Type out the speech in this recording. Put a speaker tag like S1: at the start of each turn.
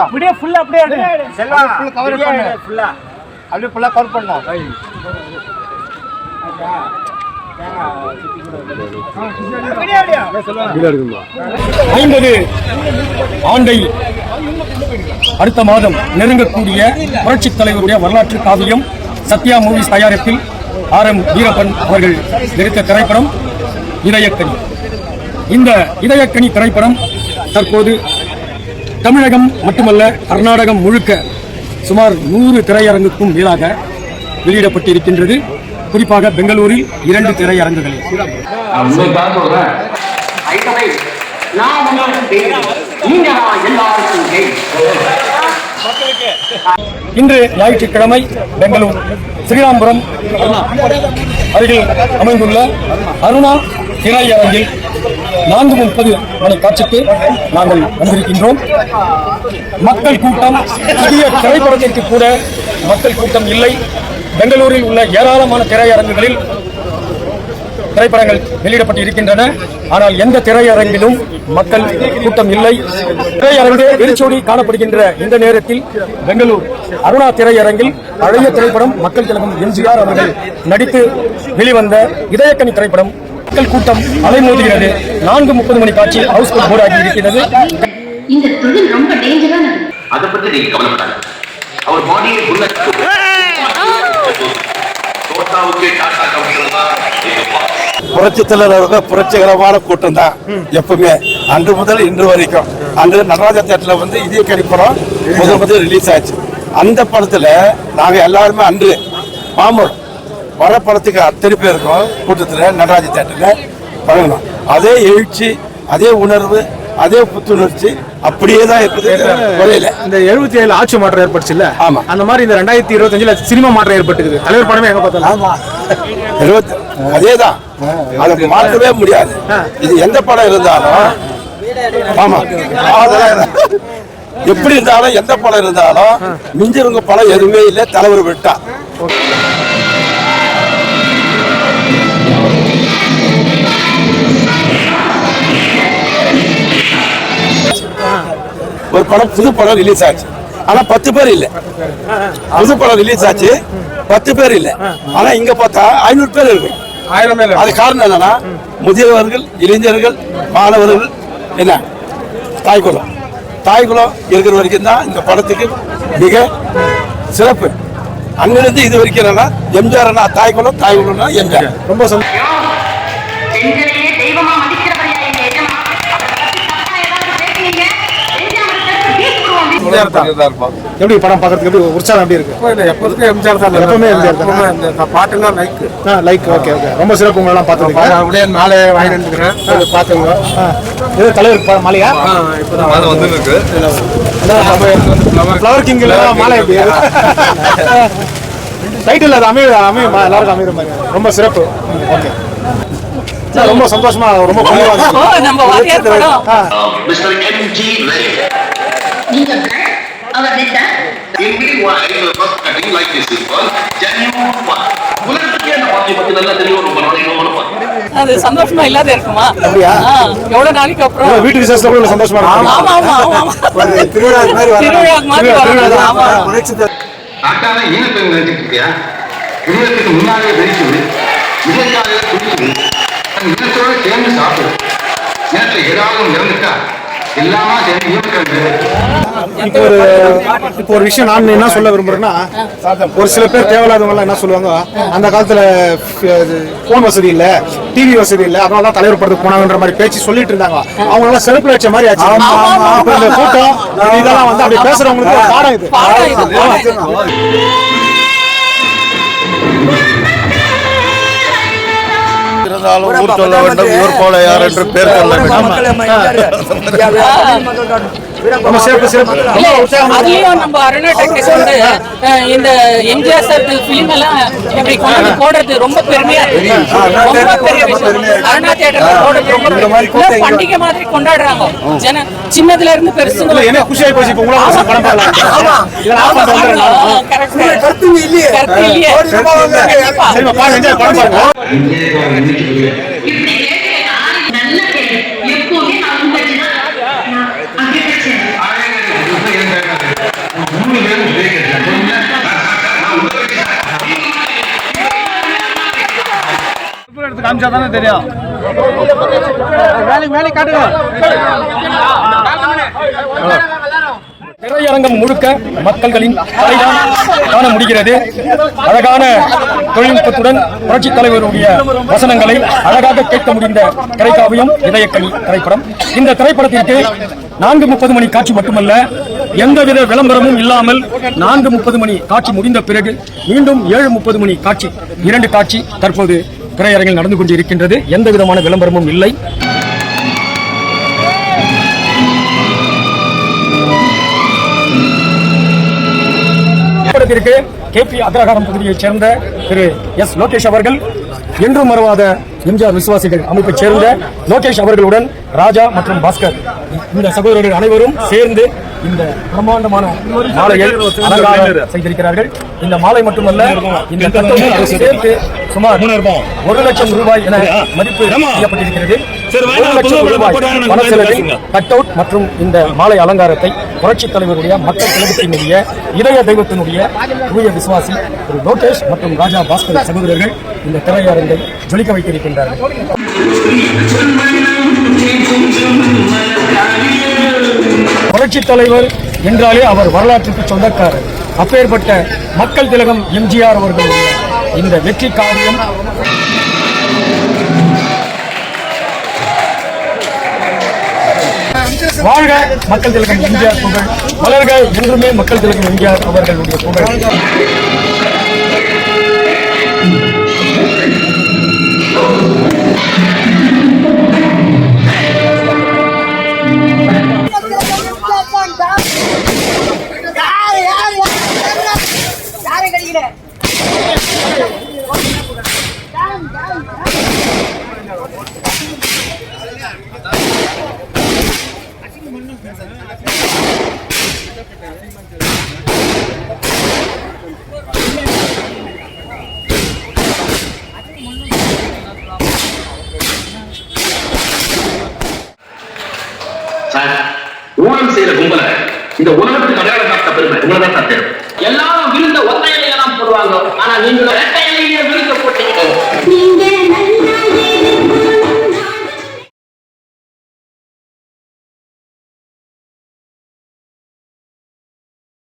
S1: அப்படியே ஃபுல்லா அப்படியே பண்ணு. அப்படியே ஃபுல்லா கவர்
S2: ஐம்பது ஆண்டை அடுத்த மாதம் நெருங்கக்கூடிய புரட்சித் தலைவருடைய வரலாற்று காவியம் சத்யா மூவிஸ் தயாரிப்பில் ஆர் எம் வீரப்பன் அவர்கள் எடுத்த திரைப்படம் இதயக்கணி இந்த இதயக்கணி திரைப்படம் தற்போது தமிழகம் மட்டுமல்ல கர்நாடகம் முழுக்க சுமார் நூறு திரையரங்குக்கும் மேலாக வெளியிடப்பட்டிருக்கின்றது. குறிப்பாக பெங்களூரில் இரண்டு திரையரங்குகளில். இன்று ஞாயிற்றுக்கிழமை பெங்களூர் ஸ்ரீராம்புரம் அருகில் அமைந்துள்ள அருணா திரையரங்கில் நான்கு முப்பது மணி காட்சிக்கு நாங்கள் வந்திருக்கின்றோம். மக்கள் கூட்டம் புதிய திரைப்படத்திற்கு கூட மக்கள் கூட்டம் இல்லை. பெங்களூரில் உள்ள ஏராளமான திரையரங்குகளில் திரைப்படங்கள் வெளியிடப்பட்டு இருக்கின்றன ஆனால் எந்த திரையரங்கிலும் மக்கள் கூட்டம் இல்லை. திரையரங்கு வெறிச்சோடி காணப்படுகின்ற இந்த நேரத்தில் பெங்களூர் அருணா திரையரங்கில் பழைய திரைப்படம் மக்கள் திலகம் எம்ஜிஆர் அவர்கள் நடித்து வெளிவந்த இதயக்கனி திரைப்படம் மக்கள் கூட்டம் அலைமோதுகிறது. நான்கு முப்பது மணி காட்சி ஹவுஸ் போர்டு ஆகி இருக்கிறது.
S3: இந்த தொழில் ரொம்ப டேஞ்சரானது
S4: அதை பத்தி நீங்க கவலைப்படாத அவர் பாடியை
S5: புரட்சி தலைவரோட புரட்சிகரமான கூட்டம் தான். எப்பவுமே. அன்று முதல் இன்று வரைக்கும். அன்று நடராஜா தேட்டர்ல வந்து இதய கணிப்படம் முதல் முதல் ரிலீஸ் ஆச்சு. அந்த படத்துல நாங்க எல்லாருமே அன்று மாமூல் வர படத்துக்கு அத்தனை பேருக்கும் கூட்டத்துல நடராஜ தேட்டர்ல. பழகணும். அதே எழுச்சி அதே உணர்வு அதே புத்துணர்ச்சி அப்படியே தான் இருக்குது.
S1: இந்த எழுபத்தி ஏழு ஆட்சி மாற்றம் ஏற்பட்டுச்சுல்ல?
S5: ஆமா.
S1: அந்த மாதிரி இந்த ரெண்டாயிரத்தி இருபத்தஞ்சுல சினிமா மாற்றம் ஏற்பட்டுக்குது. தலைவர் படமே எங்க பார்த்தாலும்.
S5: ஆமா. இருபத்தி அதேதான் அதை மாற்றவே முடியாது. இது எந்த படம் இருந்தாலும் ஆமா. எப்படி இருந்தாலும் எந்த படம் இருந்தாலும் மிஞ்சிருங்க படம் எதுவுமே இல்லை. தலைவர் விட்டா ஒரு படம் புது படம் ரிலீஸ் ஆச்சு. ஆனா பத்து பேர் இல்ல. புது படம் ரிலீஸ் ஆச்சு. பத்து பேர் இல்ல. ஆனா இங்க பார்த்தா ஐநூறு பேர் இருக்கு.
S1: ஆயிரம் மேல
S5: அது காரணம் என்னன்னா முதியவர்கள் இளைஞர்கள் மாணவர்கள் என்ன? தாய்க்குளம் தாய்க்குளம் இருக்கிற வரைக்கும் தான் இந்த படத்துக்கு மிக சிறப்பு. அங்கிருந்து இது வரைக்கும் என்னன்னா எம்ஜிஆர் அண்ணா தாய்க்குளம் தாய்க்குளம்னா எம்ஜிஆர்.
S1: ரொம்ப சந்தோஷம்
S3: பெண்களையே தெய்வமா மதிக்கிறவரையா எங்க எஜமா அவரை பத்தி தப்பா ஏதாவது பேசுனீங்க தெரிஞ்சு அவருக்கு விடுவோம்
S1: எப்படி படம் பார்க்கறதுக்கு எப்படி உற்சாகம் எப்படி இருக்கு?
S2: எப்போதுமே எம்ஜிஆர் தான்
S1: எப்பவுமே எம்ஜிஆர் தான்.
S2: பாட்டுனா லைக்
S1: லைக் ஓகே ஓகே ரொம்ப சிறப்பு உங்களெல்லாம் பார்த்துருக்கேன்
S2: அப்படியே நாளே வாங்கி வந்துக்கிறேன் பார்த்துங்க.
S1: இது தலைவர் மாலையா ஃப்ளவர் கிங்ல மாலை எப்படி டைட்டில் அது அமைய அமையும்? எல்லாருக்கும் அமைகிற மாதிரி. ரொம்ப சிறப்பு. ஓகே. ரொம்ப சந்தோஷமா ரொம்ப
S6: அது சந்தோஷமா இல்லாத இருக்குமா? எவ்வளவு நாளைக்கு அப்புறம்?
S1: வீட்டு விசேஷத்துல கூட சந்தோஷமா இருக்கு
S6: ஆமா ஆமா ஆமா
S1: திருவிழா மாதிரி
S6: திருவிழா மாதிரி ஆமா.
S4: ஈனப்பெண் நினைச்சிட்டு இருக்கியா? முன்னாலே வெடிக்குது இதயத்தாலே இதயத்தோட சேர்ந்து சாப்பிடு. எனக்கு ஏதாவது இறந்துட்டா எல்லாமா சேர்ந்து ஈனக்கிழங்கு
S1: இப்போ ஒரு இப்போ ஒரு விஷயம் நான் என்ன சொல்ல விரும்புறேன்னா ஒரு சில பேர் தேவையில்லாதவங்க எல்லாம் என்ன சொல்லுவாங்க அந்த காலத்துல போன் வசதி இல்ல டிவி வசதி இல்ல அதனால தான் தலைவர் படத்துக்கு போனாங்கன்ற மாதிரி பேச்சு சொல்லிட்டு இருந்தாங்க. அவங்க எல்லாம் செருப்பு வச்ச மாதிரி ஆச்சு. இந்த கூட்டம் இதெல்லாம் வந்து அப்படி பேசுறவங்களுக்கு ஒரு பாடம் இது.
S5: இருந்தாலும் ஊர் சொல்ல வேண்டும் ஊர் போல யார் என்று பேர் சொல்ல வேண்டும்.
S1: ரொம்ப சிறப்பு சிறப்பு.
S6: அதுலயும் நம்ம அருணா டெக்னிக்ஸ் வந்து இந்த எம்ஜிஆர் சார் பிலிம் எல்லாம் இப்படி கொண்டு போடுறது ரொம்ப பெருமையா இருக்கு. ரொம்ப பெரிய விஷயம். அருணா தியேட்டர்ல போடுறது ரொம்ப பண்டிகை மாதிரி கொண்டாடுறாங்க. ஜன சின்னதுல இருந்து பெருசு
S1: இல்ல, என்ன போச்சு? இப்போ படம் பார்க்கலாம்.
S6: இல்லையே. இல்லையே.
S1: பாருங்க படம் பாருங்க.
S3: தானே
S1: தெரியும். வேலைக்கு காட்டுங்க.
S2: திரையரங்கம் முழுக்க மக்கள்களின் தலைதான் காண முடிகிறது. அழகான தொழில்நுட்பத்துடன் புரட்சித் தலைவருடைய வசனங்களை அழகாக கேட்க முடிந்த திரைக்காவியம் இதயக்கணி திரைப்படம். இந்த திரைப்படத்திற்கு நான்கு முப்பது மணி காட்சி மட்டுமல்ல எந்தவித விளம்பரமும் இல்லாமல் நான்கு முப்பது மணி காட்சி முடிந்த பிறகு மீண்டும் ஏழு முப்பது மணி காட்சி இரண்டு காட்சி தற்போது திரையரங்கில் நடந்து கொண்டிருக்கின்றது. எந்த விதமான விளம்பரமும் இல்லை. படத்திற்கு கே பி அக்ரஹாரம் பகுதியைச் சேர்ந்த திரு எஸ் லோகேஷ் அவர்கள் என்றும் மறவாத எம்ஜிஆர் விசுவாசிகள் அமைப்பைச் சேர்ந்த லோகேஷ் அவர்களுடன் ராஜா மற்றும் பாஸ்கர் இந்த சகோதரர்கள் அனைவரும் சேர்ந்து இந்த பிரம்மாண்டமான மாலையை அலங்காரம் செய்திருக்கிறார்கள். இந்த மாலை மட்டுமல்ல இந்த சேர்த்து சுமார் ஒரு லட்சம் ரூபாய் என மதிப்பு செய்யப்பட்டிருக்கிறது. ஒரு லட்சம் ரூபாய் பண செலவில் கட் அவுட் மற்றும் இந்த மாலை அலங்காரத்தை புரட்சித் தலைவருடைய மக்கள் திலகத்தினுடைய இதய தெய்வத்தினுடைய தூய விசுவாசி திரு லோகேஷ் மற்றும் ராஜா பாஸ்கர் சகோதரர்கள் இந்த திரையரங்கை ஜொலிக்க வைத்திருக்கின்றார்கள். புரட்சித் தலைவர் என்றாலே அவர் வரலாற்றுக்கு சொந்தக்காரர். அப்பேற்பட்ட மக்கள் திலகம் எம்ஜிஆர் அவர்கள். இந்த வெற்றி காரியம் வாழ்க மக்கள் திலகம் எம்ஜிஆர் புகழ். வளர்க என்றுமே மக்கள் திலகம் எம்ஜிஆர் அவர்களுடைய புகழ்.
S7: இந்த உலகத்துக்கு அடையாளம் காட்ட பெருமை. உங்களை தான் தேவை எல்லாரும் விருந்த ஒத்தையிலையெல்லாம் போடுவாங்க. ஆனா நீங்க இரட்டையிலேயே விருந்த போட்டீங்க